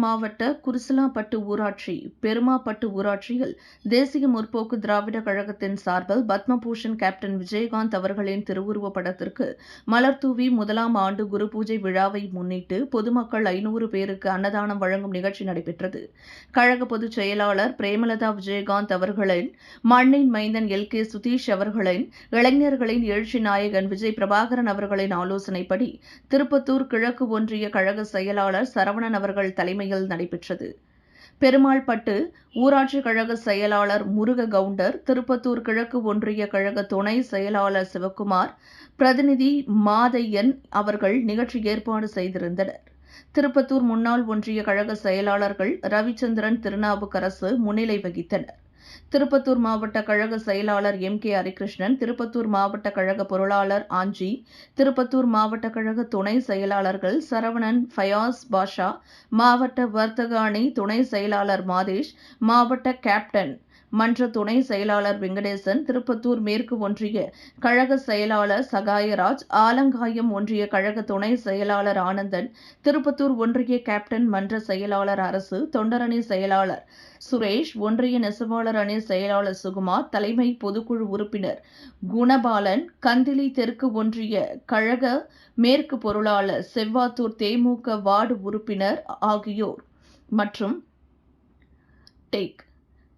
மாவட்ட குருசலாப்பட்டு ஊராட்சி பெருமாப்பட்டு ஊராட்சியில் தேசிய முற்போக்கு திராவிட கழகத்தின் சார்பில் பத்மபூஷன் கேப்டன் விஜயகாந்த் அவர்களின் திருவுருவப் படத்திற்கு மலர்தூவி முதலாம் ஆண்டு குரு பூஜை விழாவை முன்னிட்டு பொதுமக்கள் ஐநூறு பேருக்கு அன்னதானம் வழங்கும் நிகழ்ச்சி நடைபெற்றது. கழக பொதுச் செயலாளர் பிரேமலதா விஜயகாந்த் அவர்களின் மண்ணின் மைந்தன் எல். கே. சுதீஷ் அவர்களின் இளைஞர்களின் எழுச்சி நாயகன் விஜய் பிரபாகரன் அவர்களின் ஆலோசனைப்படி திருப்பத்தூர் கிழக்கு ஒன்றிய கழக செயலாளர் சரவணன் அவர்கள் தலைமையில் நடைபெற்றது. பெருமாள்பட்டு ஊராட்சி கழக செயலாளர் முருக கவுண்டர் திருப்பத்தூர் கிழக்கு ஒன்றிய கழக துணை செயலாளர் சிவக்குமார் பிரதிநிதி மாதையன் அவர்கள் நிகழ்ச்சி ஏற்பாடு செய்திருந்தனர். திருப்பத்தூர் முன்னாள் ஒன்றிய கழக செயலாளர்கள் ரவிச்சந்திரன் திருநாவுக்கரசு முன்னிலை வகித்தனர். திருப்பத்தூர் மாவட்ட கழக செயலாளர் எம் கே ஹரிகிருஷ்ணன் திருப்பத்தூர் மாவட்ட கழக பொருளாளர் ஆஞ்சி திருப்பத்தூர் மாவட்ட கழக துணை செயலாளர்கள் சரவணன் ஃபயாஸ் பாஷா மாவட்ட வர்த்தக அணி துணை செயலாளர் மாதேஷ் மாவட்ட கேப்டன் மன்ற துணை செயலாளர் வெங்கடேசன் திருப்பத்தூர் மேற்கு ஒன்றிய கழக செயலாளர் சகாயராஜ் ஆலங்காயம் ஒன்றிய கழக துணை செயலாளர் ஆனந்தன் திருப்பத்தூர் ஒன்றிய கேப்டன் மன்ற செயலாளர் அரசு தொண்டரணி செயலாளர் சுரேஷ் ஒன்றிய நெசவாளர் அணி செயலாளர் சுகுமார் தலைமை பொதுக்குழு உறுப்பினர் குணபாலன் கந்திலி தெற்கு ஒன்றிய கழக மேற்கு பொருளாளர் செவ்வாத்தூர் தேமுக வார்டு உறுப்பினர் ஆகியோர் மற்றும் டேக்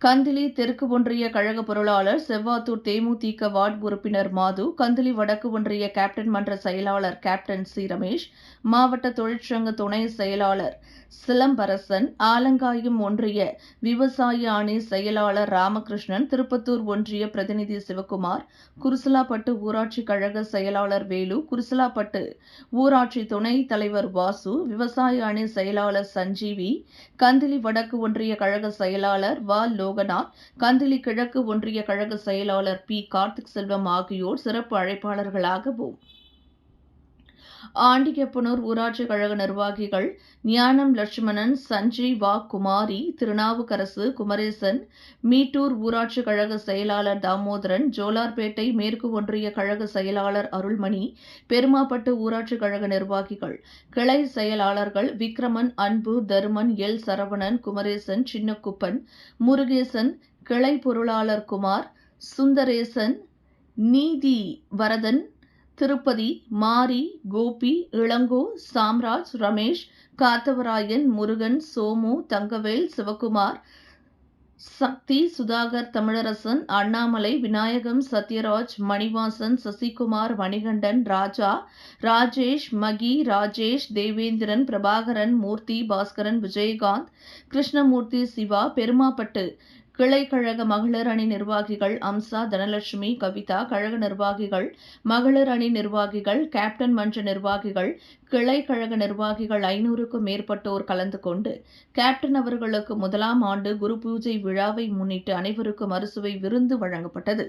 கந்திலி தெற்கு ஒன்றிய கழக பொருளாளர் செவ்வாத்தூர் தேமுதிக வார்டு உறுப்பினர் மாது கந்திலி வடக்கு ஒன்றிய கேப்டன் மன்ற செயலாளர் கேப்டன் சி ரமேஷ் மாவட்ட தொழிற்சங்க துணை செயலாளர் சிலம்பரசன் ஆலங்காயம் ஒன்றிய விவசாய அணி செயலாளர் ராமகிருஷ்ணன் திருப்பத்தூர் ஒன்றிய பிரதிநிதி சிவக்குமார் குருசலாப்பட்டு ஊராட்சி கழக செயலாளர் வேலு குருசலாப்பட்டு ஊராட்சி துணை தலைவர் வாசு விவசாய அணி செயலாளர் சஞ்சீவி கந்திலி வடக்கு ஒன்றிய கழக செயலாளர் வ லோகநாத் கந்திலி கிழக்கு ஒன்றிய கழக செயலாளர் பி. கார்த்திக் செல்வம் ஆகியோர் சிறப்பு அழைப்பாளர்களாகவும் ஆண்டியப்பனூர் ஊராட்சி கழக நிர்வாகிகள் ஞானம் லட்சுமணன் சஞ்சய் குமாரி திருநாவுக்கரசு குமரேசன் மீட்டூர் ஊராட்சி கழக செயலாளர் தாமோதரன் ஜோலார்பேட்டை மேற்கு ஒன்றிய கழக செயலாளர் அருள்மணி பெருமாப்பட்டு ஊராட்சி கழக நிர்வாகிகள் கிளை செயலாளர்கள் விக்ரமன் அன்பு தருமன் எல் சரவணன் குமரேசன் சின்னக்குப்பன் முருகேசன் கிளை பொருளாளர் குமார் சுந்தரேசன் நீதி வரதன் திருப்பதி மாரி கோபி இளங்கோ சாம்ராஜ் ரமேஷ் காத்தவராயன் முருகன் சோமு தங்கவேல் சிவகுமார் சக்தி சுதாகர் தமிழரசன் அண்ணாமலை விநாயகம் சத்யராஜ் மணிவாசன் சசிகுமார் மணிகண்டன் ராஜா ராஜேஷ் மகி ராஜேஷ் தேவேந்திரன் பிரபாகரன் மூர்த்தி பாஸ்கரன் விஜயகாந்த் கிருஷ்ணமூர்த்தி சிவா பெருமாப்பட்டு கிளை கழக மகளிர் அணி நிர்வாகிகள் அம்சா தனலட்சுமி கவிதா கழக நிர்வாகிகள் மகளிர் அணி நிர்வாகிகள் கேப்டன் மன்ற நிர்வாகிகள் கிளை கழக நிர்வாகிகள் ஐநூறுக்கும் மேற்பட்டோர் கலந்து கொண்டு கேப்டன் அவர்களுக்கு முதலாம் ஆண்டு குரு பூஜை விழாவை முன்னிட்டு அனைவருக்கும் அறுசுவை விருந்து வழங்கப்பட்டது.